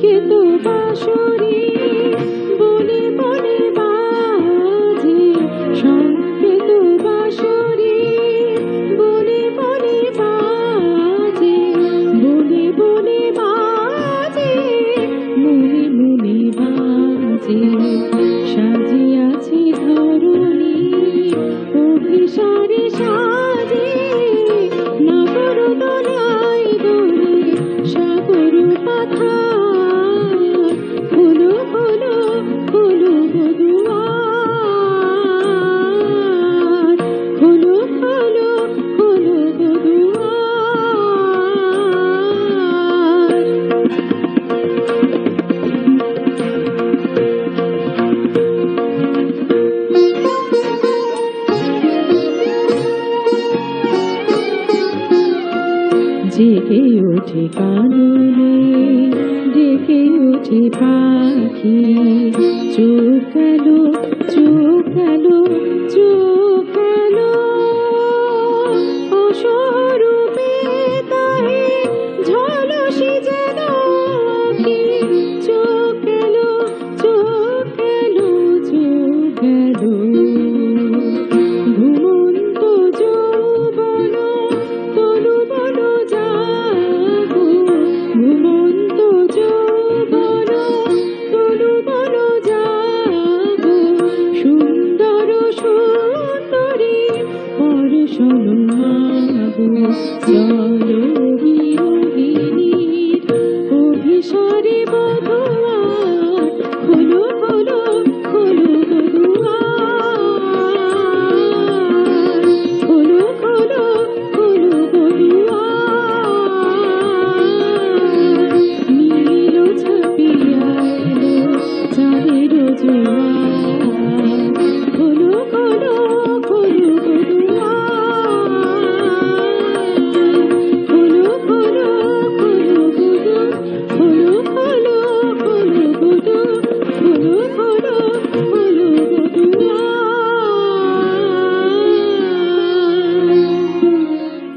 कि तू बांसुरी। জেগে ওঠে কাননে ডেকে ওঠে পাখি। চোখ গেল চোখ গেল চোখ গেল অসরূপে তাহে ঝলসি যেন আঁখি। চোখ your